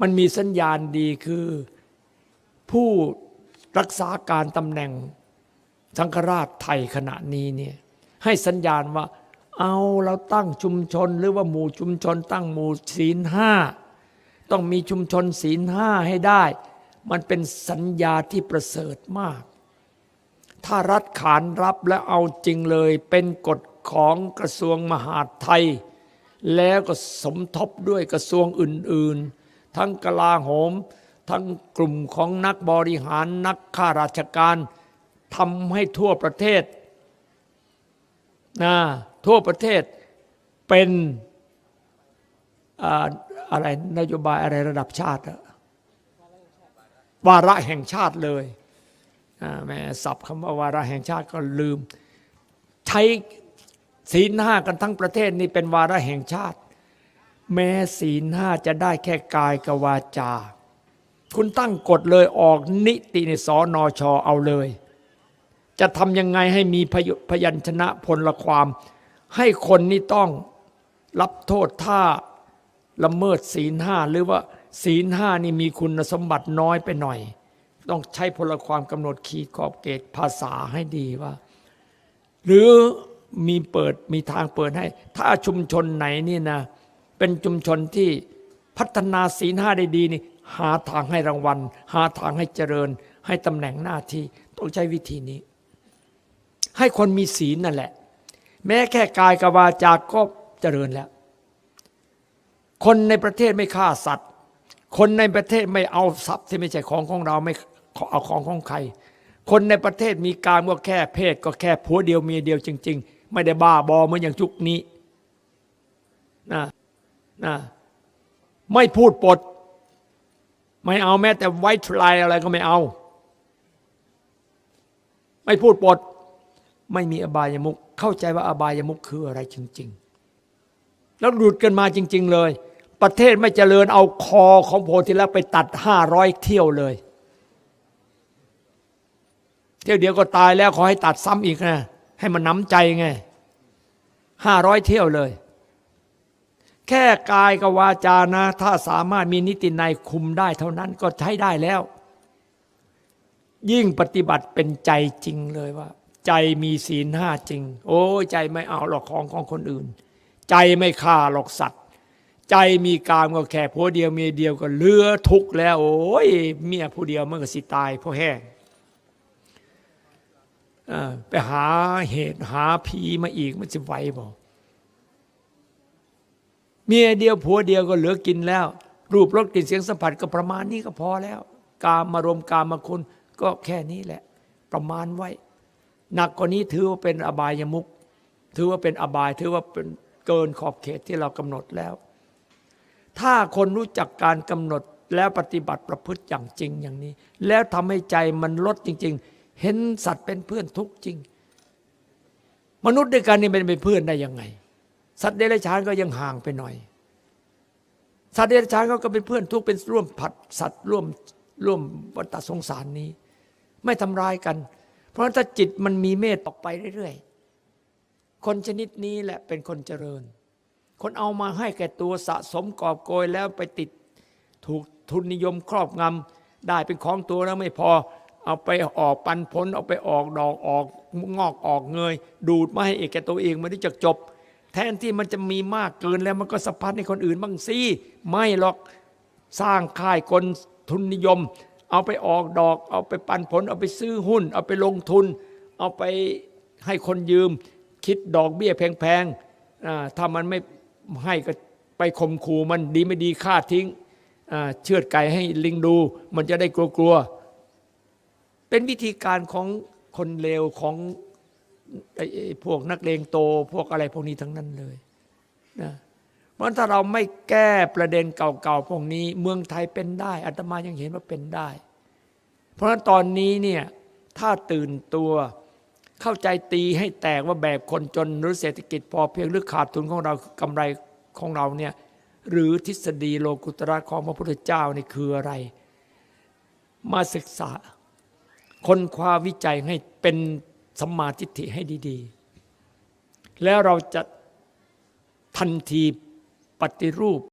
มันมีสัญญาณดีคือผู้รักษาการตำแหน่งสังฆราชไทยขณะนี้เนี่ยให้สัญญาณว่า เอาเราตั้งชุมชนหรือว่าหมู่ชุมชน ตั้งหมู่ศีลห้าต้องมีชุมชนศีลห้าให้ได้ มันเป็นสัญญาที่ประเสริฐมาก ถ้ารัฐขานรับและเอาจริงเลยเป็นกฎของกระทรวงมหาดไทย แล้วก็สมทบด้วยกระทรวงอื่น ๆ ทั้งกลาโหม ทั้งกลุ่มของนักบริหารนักข้าราชการทำให้ทั่วประเทศนะทั่วประเทศเป็นอ่าอะไรนโยบายอะไรระดับชาติอวาระแห่งชาติเลยแม่สับคำว่าวาระแห่งชาติก็ลืม ใช้ศีลห้ากันทั้งประเทศนี่เป็นวาระแห่งชาติ แม้ศีลห้าจะได้แค่กายกับวาจา คุณตั้งกฎเลยออกนิติในสอนอชอเอาเลย จะทำยังไงให้มีพยพยัญชนะพลความ ให้คนนี่ต้องรับโทษถ้าละเมิดศีลห้าหรือว่าศีลห้านี่มีคุณสมบัติน้อยไปหน่อย ต้องใช้พลความกำหนดขีดขอบเกตภาษาให้ดีว่า หรือมีเปิดมีทางเปิดให้ ถ้าชุมชนไหนนี่นะ เป็นชุมชนที่พัฒนาศีลห้าได้ดีนี่หาทางให้รางวัล หาทางให้เจริญ ให้ตำแหน่งหน้าที่ต้องใช้วิธีนี้ ให้คนมีศีลนั่นแหละ แม้แค่กายกับวาจาก็เจริญแล้ว คนในประเทศไม่ฆ่าสัตว์ คนในประเทศไม่เอาทรัพย์ที่ไม่ใช่ของของเราไม่เอาของของใคร คนในประเทศมีการก็แค่เพศก็แค่ผัวเดียวเมียเดียวจริง ๆ ไม่ได้บ้าบอเหมือนอย่างยุคนี้นะ นะไม่พูดปด ไม่เอาแม้แต่ไว้ทลายอะไรก็ไม่เอา ไม่พูดปด ไม่มีอบายามุกเข้าใจว่าอบายามุกคืออะไรจริง ๆ แล้วหลุดกันมาจริง ๆ เลย ประเทศไม่เจริญเอาคอของโพธิละไปตัดห้าร้อยเที่ยวเลย เที่ยวเดียวก็ตายแล้วขอให้ตัดซ้ำอีกนะให้มันน้ำใจไงห้าร้อยเที่ยวเลย แค่กายกับวาจานะ ถ้าสามารถมีนิติในยคุมได้เท่านั้นก็ใช้ได้แล้ว ยิ่งปฏิบัติเป็นใจจริงเลยว่า ใจมีศีลห้าจริง โอ้ยใจไม่เอาหรอกของของคนอื่น ใจไม่ฆ่าหรอกสัตว์ ใจมีกามก็แค่ผัวเดียวเมียเดียวก็เลือทุกข์แล้ว โอ้ยเมียผู้เดียวมันก็สิตายเพราะแห้งไปหาเหตุหาผีมาอีกมันจะไหวบ่ เมียเดียวผัวเดียวก็เหลือกินแล้ว รูปรสกลิ่นเสียงสัมผัสก็ประมาณนี้ก็พอแล้ว กามมารมกามมาคุณก็แค่นี้แหละ ประมาณไว้ หนักกว่านี้ถือว่าเป็นอบายมุกถือว่าเป็นอบายถือว่าเป็นเกินขอบเขตที่เรากำหนดแล้ว ถ้าคนรู้จักการกำหนดแล้วปฏิบัติประพฤติอย่างจริงอย่างนี้ แล้วทำให้ใจมันลดจริง ๆ เห็นสัตว์เป็นเพื่อนทุกจริง มนุษย์ด้วยกันนี่เป็นเป็นเพื่อนได้ยังไง สัตว์เดรัจฉานก็ยังห่างไปหน่อย สัตว์เดรัจฉานเขาก็เป็นเพื่อนทุกเป็นร่วมผัดสัตว์ร่วมร่วมวัฏสงสารนี้ ไม่ทำร้ายกัน เพราะถ้าจิตมันมีเมตตาออกไปเรื่อยๆ คนชนิดนี้แหละเป็นคนเจริญ คนเอามาให้แก่ตัวสะสมกอบโกยแล้วไปติดถูกทุนนิยมครอบงำได้เป็นของตัวแล้วไม่พอเอาไปออกปันผลเอาไปออกดอกออกงอกออกเงย ดูดมาให้เอกแกตัวเองไม่ได้จะจบ แทนที่มันจะมีมากเกินแล้วมันก็สะพัดให้คนอื่นบ้างสิไม่หรอกสร้างค่ายคนทุนนิยม เอาไปออกดอก เอาไปปันผล เอาไปซื้อหุ้น เอาไปลงทุน เอาไปให้คนยืม คิดดอกเบี้ยแพงๆถ้ามันไม่ให้ก็ไปข่มขู่มันดีไม่ดีฆ่าทิ้งเชือดไก่ให้ลิงดู มันจะได้กลัวๆเป็นวิธีการของคนเลวของ ไอ้พวกนักเลงโตพวกอะไรพวกนี้ทั้งนั้นเลยนะเพราะถ้าเราไม่แก้ประเด็นเก่าๆพวกนี้ เมืองไทยเป็นได้อาตมายังเห็นว่าเป็นได้ เพราะฉะนั้นตอนนี้เนี่ยถ้าตื่นตัวเข้าใจตีให้แตกว่าแบบคนจนหรือเศรษฐกิจพอเพียงหรือขาดทุนของเรากำไรของเราเนี่ยหรือทฤษฎีโลกุตระของพระพุทธเจ้านี่คืออะไร มาศึกษาคนคว้าวิจัยให้เป็น สัมมาทิฏฐิให้ดี ๆ แล้วเราจะทันทีปฏิรูป